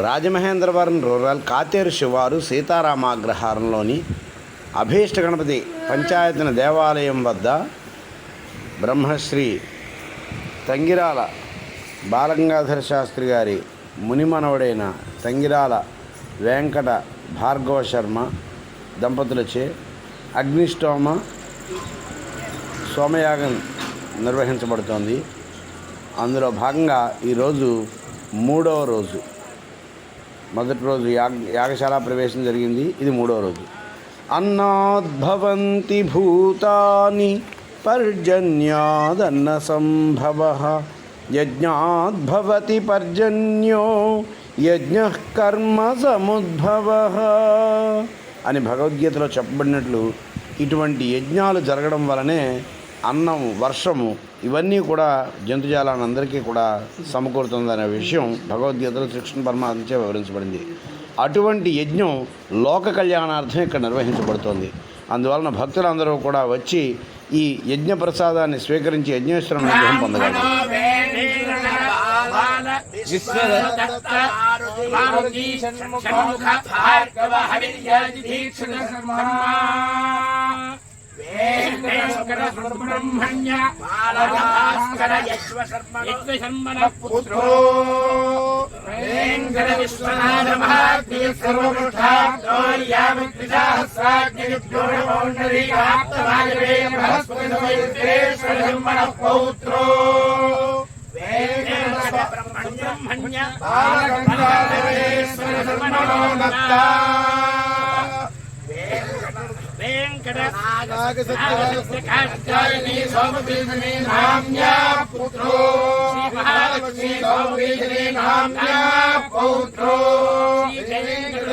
Rajamahendravaram rural Katheru శివారు సీతారామాగ్రహారంలోని అభీష్ట గణపతి పంచాయతన దేవాలయం వద్ద బ్రహ్మశ్రీ తంగిరాల బాలగంగాధర శాస్త్రి గారి మునిమనవుడైన తంగిరాల వెంకట భార్గవ శర్మ దంపతులచే అగ్నిష్టోమ సోమయాగం నిర్వహించబడుతోంది. అందులో భాగంగా ఈరోజు మూడవ రోజు. మొదటి రోజు యాగ యాగశాల ప్రవేశం జరిగింది. ఇది మూడో రోజు. అన్నాద్భవంతి భూతాని పర్జన్యాదన్న సంభవ. యజ్ఞాద్భవతి పర్జన్యో యజ్ఞ కర్మ సముద్భవ. అని భగవద్గీతలో చెప్పబడినట్లు ఇటువంటి యజ్ఞాలు జరగడం వలనే అన్నం వర్షము ఇవన్నీ కూడా జంతుజాలాన్ని అందరికీ కూడా సమకూరుతుందనే విషయం భగవద్గీతలో శ్రీకృష్ణ పరమాత్మచే వివరించబడింది. అటువంటి యజ్ఞం లోక కళ్యాణార్థం ఇక్కడ నిర్వహించబడుతోంది. అందువలన భక్తులందరూ కూడా వచ్చి ఈ యజ్ఞ ప్రసాదాన్ని స్వీకరించి యజ్ఞేశ్వరం అనుగ్రహం పొందగలరు. పుత్రో బ్రహ్మణ్య వెంకట నాగసత్యాయని సోమబీజని నామ్యా పుత్రో శ్రీ మహాలక్ష్మి సోమబీజని నామ్యా పౌత్రో శ్రీ వెంకట